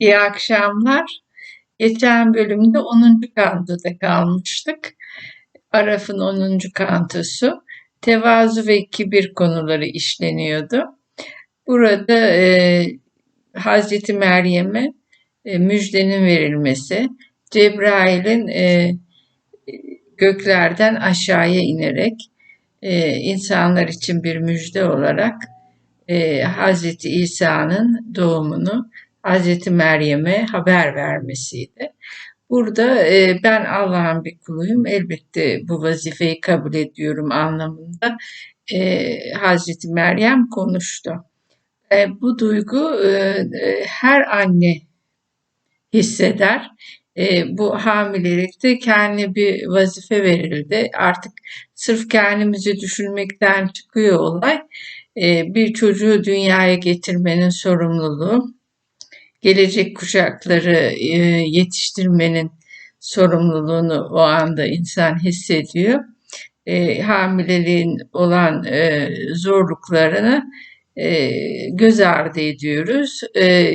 İyi akşamlar. Geçen bölümde 10. kantoda kalmıştık. Araf'ın 10. kantosu. Tevazu ve kibir konuları işleniyordu. Burada e, Hazreti Meryem'e e, müjdenin verilmesi, Cebrail'in e, göklerden aşağıya inerek e, insanlar için bir müjde olarak e, Hazreti İsa'nın doğumunu Hazreti Meryem'e haber vermesiydi. Burada e, ben Allah'ın bir kuluyum. Elbette bu vazifeyi kabul ediyorum anlamında e, Hazreti Meryem konuştu. E, bu duygu e, e, her anne hisseder. E, bu hamilelikte kendine bir vazife verildi. Artık sırf kendimizi düşünmekten çıkıyor olay. E, bir çocuğu dünyaya getirmenin sorumluluğu, gelecek kuşakları e, yetiştirmenin sorumluluğunu o anda insan hissediyor. E, hamileliğin olan e, zorluklarını e, göz ardı ediyoruz. E,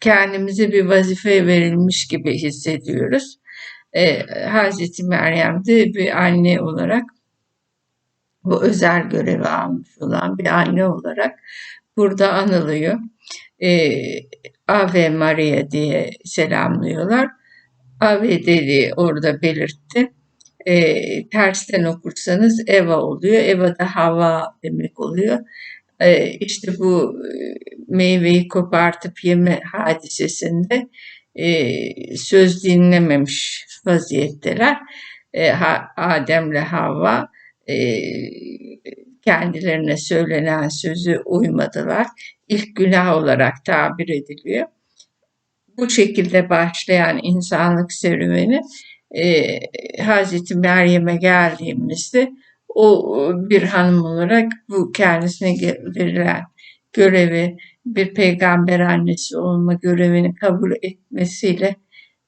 kendimize bir vazife verilmiş gibi hissediyoruz. E, Hazreti Meryem de bir anne olarak bu özel görevi almış olan bir anne olarak burada anılıyor. E, Ave Maria diye selamlıyorlar. Ave dedi orada belirtti. E, tersten okursanız Eva oluyor. Eva da hava demek oluyor. E, işte bu e, meyveyi kopartıp yeme hadisesinde e, söz dinlememiş vaziyetteler. E, Adem'le Havva e, kendilerine söylenen sözü uymadılar. İlk günah olarak tabir ediliyor. Bu şekilde başlayan insanlık serüveni e, Hazreti Meryem'e geldiğimizde o bir hanım olarak bu kendisine verilen görevi bir peygamber annesi olma görevini kabul etmesiyle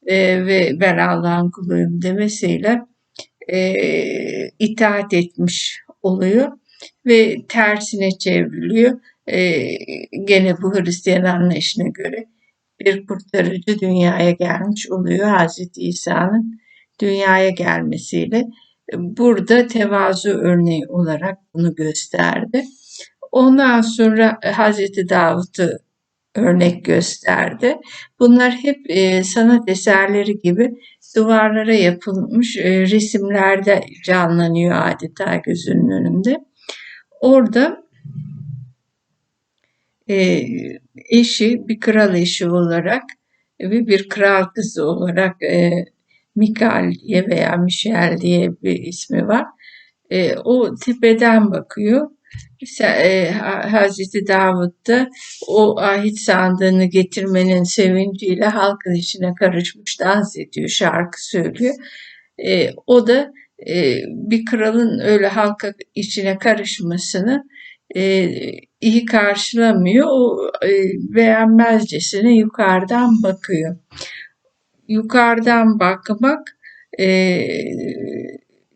e, ve ben Allah'ın kuluyum demesiyle e, itaat etmiş oluyor ve tersine çevriliyor. E, gene bu Hristiyan anlayışına göre bir kurtarıcı dünyaya gelmiş oluyor Hazreti İsa'nın dünyaya gelmesiyle. Burada tevazu örneği olarak bunu gösterdi. Ondan sonra Hazreti Davut'u örnek gösterdi. Bunlar hep e, sanat eserleri gibi duvarlara yapılmış e, resimlerde canlanıyor adeta gözünün önünde. Orada e, eşi bir kral eşi olarak ve bir kral kızı olarak e, Mikal diye veya Michel diye bir ismi var. E, o tepeden bakıyor e, Hazreti Davud da o ahit sandığını getirmenin sevinciyle halkın içine karışmış dans ediyor, şarkı söylüyor. E, o da bir kralın öyle halka içine karışmasını e, iyi karşılamıyor. O e, beğenmezcesine yukarıdan bakıyor. Yukarıdan bakmak e,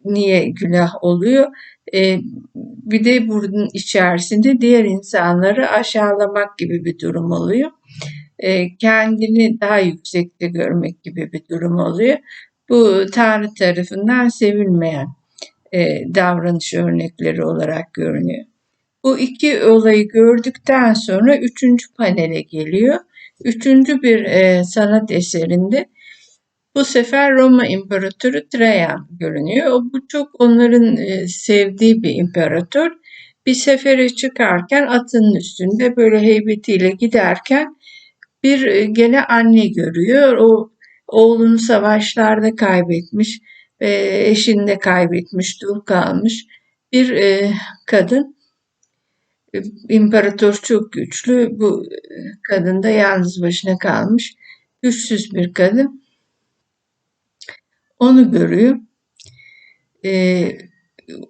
niye günah oluyor? E, bir de bunun içerisinde diğer insanları aşağılamak gibi bir durum oluyor. E, kendini daha yüksekte görmek gibi bir durum oluyor. Bu Tanrı tarafından sevilmeyen e, davranış örnekleri olarak görünüyor. Bu iki olayı gördükten sonra üçüncü panele geliyor. Üçüncü bir e, sanat eserinde bu sefer Roma İmparatoru Trajan görünüyor. Bu çok onların e, sevdiği bir imparator. Bir sefere çıkarken atının üstünde böyle heybetiyle giderken bir e, gene anne görüyor. O oğlunu savaşlarda kaybetmiş, eşini de kaybetmiş, dul kalmış bir e, kadın. İmparator çok güçlü. Bu kadın da yalnız başına kalmış. Güçsüz bir kadın. Onu görüyor.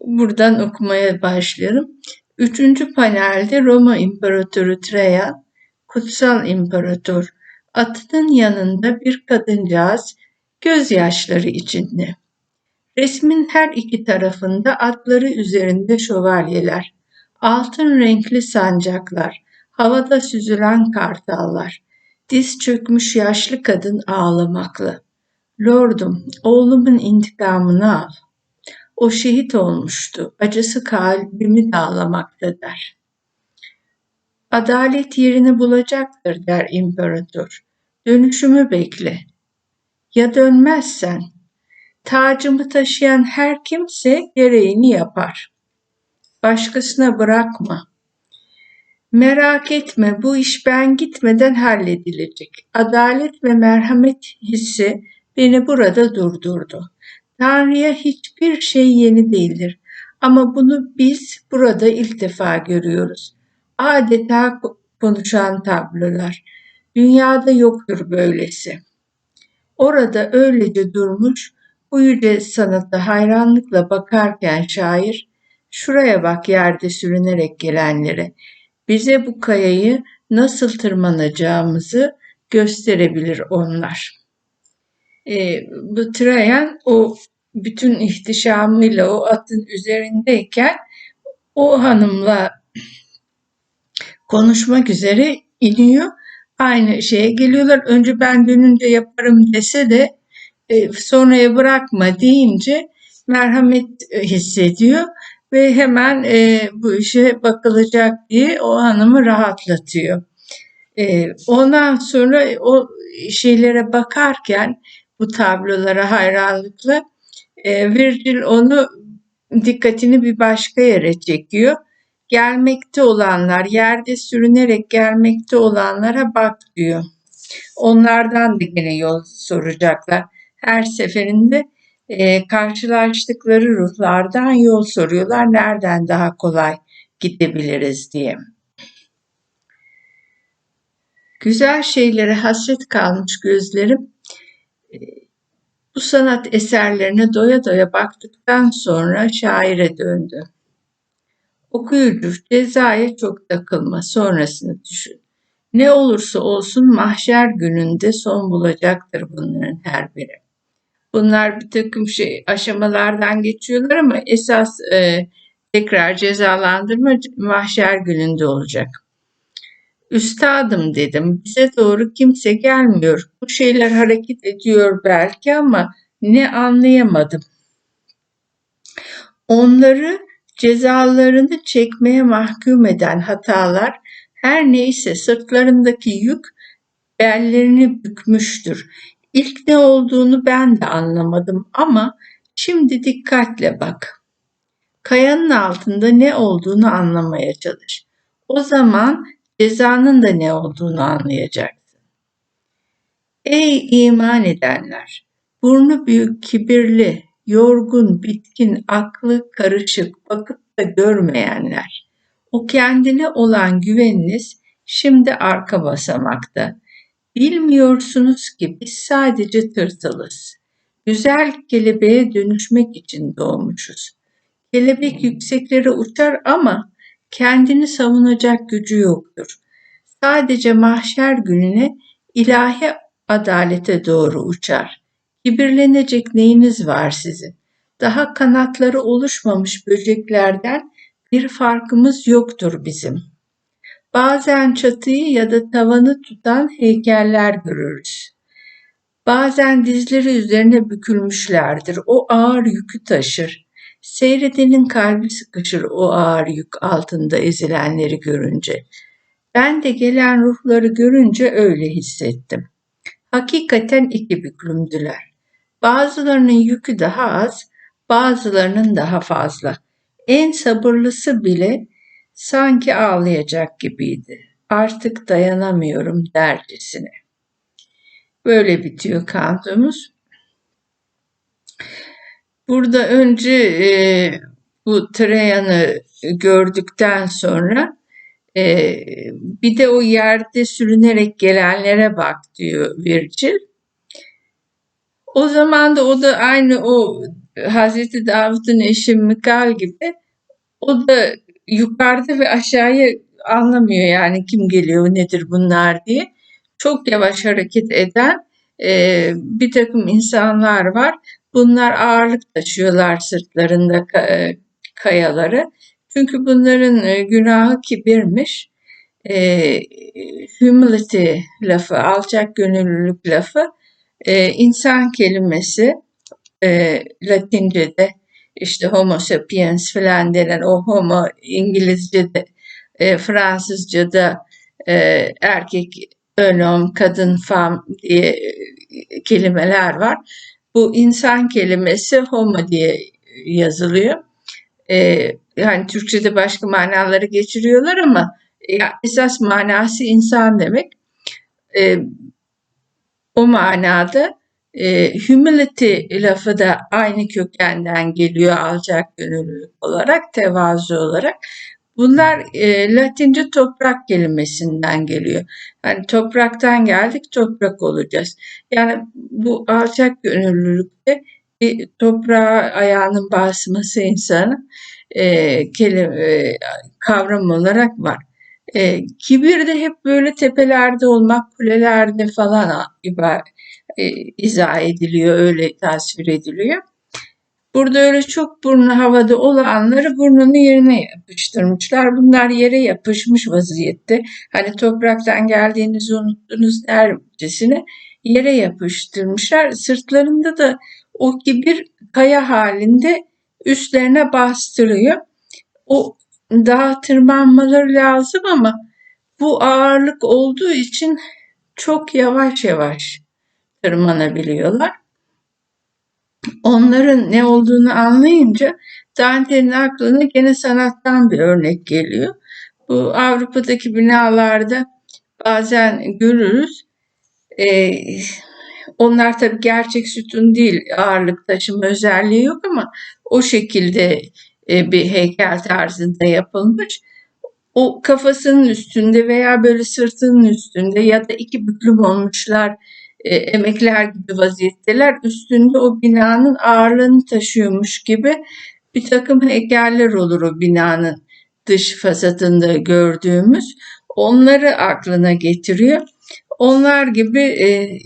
Buradan okumaya başlayalım. Üçüncü panelde Roma İmparatoru Trajan, kutsal imparator, atının yanında bir kadıncağız gözyaşları içinde. Resmin her iki tarafında atları üzerinde şövalyeler, altın renkli sancaklar, havada süzülen kartallar, Diz çökmüş yaşlı kadın ağlamaklı. Lordum, oğlumun intikamını al. O şehit olmuştu. Acısı kalbimi dağlamakta der. Adalet yerini bulacaktır der imparator. Dönüşümü bekle. Ya dönmezsen? Tacımı taşıyan her kimse gereğini yapar. Başkasına bırakma. Merak etme bu iş ben gitmeden halledilecek. Adalet ve merhamet hissi beni burada durdurdu. Tanrı'ya hiçbir şey yeni değildir. Ama bunu biz burada ilk defa görüyoruz. Adeta konuşan tablolar. Dünyada yoktur böylesi. Orada öylece durmuş, bu yüce sanata hayranlıkla bakarken şair, şuraya bak yerde sürünerek gelenlere, bize bu kayayı nasıl tırmanacağımızı gösterebilir onlar. E, bu Trajan o bütün ihtişamıyla o atın üzerindeyken o hanımla konuşmak üzere iniyor. Aynı şeye geliyorlar. Önce ben dönünce yaparım dese de e, sonraya bırakma deyince merhamet hissediyor ve hemen e, bu işe bakılacak diye o hanımı rahatlatıyor. E, ondan sonra o şeylere bakarken bu tablolara hayranlıkla e, Virgil onu dikkatini bir başka yere çekiyor. Gelmekte olanlar, yerde sürünerek gelmekte olanlara bak diyor. Onlardan da gene yol soracaklar. Her seferinde e, karşılaştıkları ruhlardan yol soruyorlar. Nereden daha kolay gidebiliriz diye. Güzel şeylere hasret kalmış gözlerim e, bu sanat eserlerine doya doya baktıktan sonra şaire döndü. Okuyucu cezaya çok takılma sonrasını düşün. Ne olursa olsun mahşer gününde son bulacaktır bunların her biri. Bunlar bir takım şey aşamalardan geçiyorlar ama esas e, tekrar cezalandırma mahşer gününde olacak. Üstadım dedim bize doğru kimse gelmiyor. Bu şeyler hareket ediyor belki ama ne anlayamadım. Onları cezalarını çekmeye mahkum eden hatalar her neyse sırtlarındaki yük bellerini bükmüştür. İlk ne olduğunu ben de anlamadım ama şimdi dikkatle bak. Kayanın altında ne olduğunu anlamaya çalış. O zaman cezanın da ne olduğunu anlayacaksın. Ey iman edenler! Burnu büyük, kibirli, yorgun, bitkin, aklı karışık, bakıp da görmeyenler. O kendine olan güveniniz şimdi arka basamakta. Bilmiyorsunuz ki biz sadece tırtılız. Güzel kelebeğe dönüşmek için doğmuşuz. Kelebek yükseklere uçar ama kendini savunacak gücü yoktur. Sadece mahşer gününe ilahi adalete doğru uçar. Kibirlenecek neyiniz var sizin? Daha kanatları oluşmamış böceklerden bir farkımız yoktur bizim. Bazen çatıyı ya da tavanı tutan heykeller görürüz. Bazen dizleri üzerine bükülmüşlerdir. O ağır yükü taşır. Seyredenin kalbi sıkışır o ağır yük altında ezilenleri görünce. Ben de gelen ruhları görünce öyle hissettim. Hakikaten iki büklümdüler. Bazılarının yükü daha az, bazılarının daha fazla. En sabırlısı bile sanki ağlayacak gibiydi. Artık dayanamıyorum dercesine. Böyle bitiyor kantumuz. Burada önce e, bu Trajan'ı gördükten sonra e, bir de o yerde sürünerek gelenlere bak diyor Virgil. O zaman da o da aynı o Hazreti Davud'un eşi Mikal gibi o da yukarıda ve aşağıya anlamıyor yani kim geliyor nedir bunlar diye. Çok yavaş hareket eden e, bir takım insanlar var. Bunlar ağırlık taşıyorlar sırtlarında e, kayaları. Çünkü bunların e, günahı kibirmiş. e, humility lafı, alçak gönüllülük lafı e, insan kelimesi e, Latince'de işte homo sapiens falan denen o homo İngilizce'de e, Fransızca'da e, erkek önom, kadın fam diye e, kelimeler var. Bu insan kelimesi homo diye yazılıyor. E, yani Türkçe'de başka manaları geçiriyorlar ama ya, esas manası insan demek. E, o manada e, humility lafı da aynı kökenden geliyor alçak gönüllülük olarak, tevazu olarak. Bunlar e, Latince toprak kelimesinden geliyor. Yani topraktan geldik, toprak olacağız. Yani bu alçak gönüllülükte bir toprağa ayağının basması insanı e, kelime, e, kavram olarak var. E, kibir de hep böyle tepelerde olmak, kulelerde falan ibar, e, izah ediliyor, öyle tasvir ediliyor. Burada öyle çok burnu havada olanları burnunu yerine yapıştırmışlar. Bunlar yere yapışmış vaziyette. Hani topraktan geldiğinizi unuttunuz dercesine yere yapıştırmışlar. Sırtlarında da o kibir kaya halinde üstlerine bastırıyor. O dağa tırmanmaları lazım ama bu ağırlık olduğu için çok yavaş yavaş tırmanabiliyorlar. Onların ne olduğunu anlayınca Dante'nin aklına gene sanattan bir örnek geliyor. Bu Avrupa'daki binalarda bazen görürüz. Ee, onlar tabii gerçek sütun değil, ağırlık taşıma özelliği yok ama o şekilde e, bir heykel tarzında yapılmış. O kafasının üstünde veya böyle sırtının üstünde ya da iki büklüm olmuşlar e, emekler gibi vaziyetteler. Üstünde o binanın ağırlığını taşıyormuş gibi bir takım heykeller olur o binanın dış fasadında gördüğümüz. Onları aklına getiriyor. Onlar gibi e,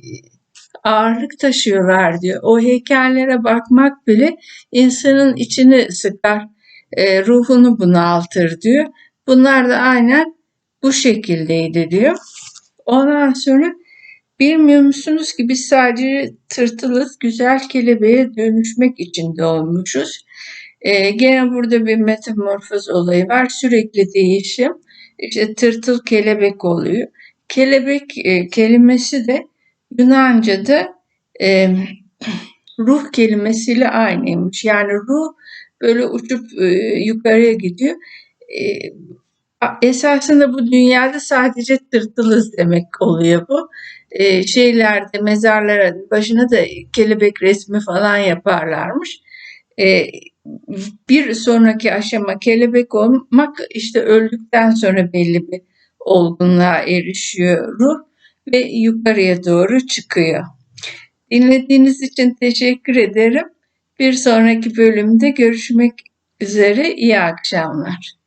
ağırlık taşıyorlar diyor. O heykellere bakmak bile insanın içini sıkar, e, ruhunu bunaltır diyor. Bunlar da aynen bu şekildeydi diyor. Ondan sonra bilmiyor musunuz ki biz sadece tırtılız güzel kelebeğe dönüşmek için doğmuşuz. E, gene burada bir metamorfoz olayı var. Sürekli değişim. İşte tırtıl kelebek oluyor. Kelebek e, kelimesi de Yunanca'da e, ruh kelimesiyle aynıymış. Yani ruh böyle uçup e, yukarıya gidiyor. E, esasında bu dünyada sadece tırtılız demek oluyor bu. E, şeylerde mezarların başına da kelebek resmi falan yaparlarmış. E, bir sonraki aşama kelebek olmak işte öldükten sonra belli bir olgunluğa erişiyor ruh ve yukarıya doğru çıkıyor. Dinlediğiniz için teşekkür ederim. Bir sonraki bölümde görüşmek üzere. İyi akşamlar.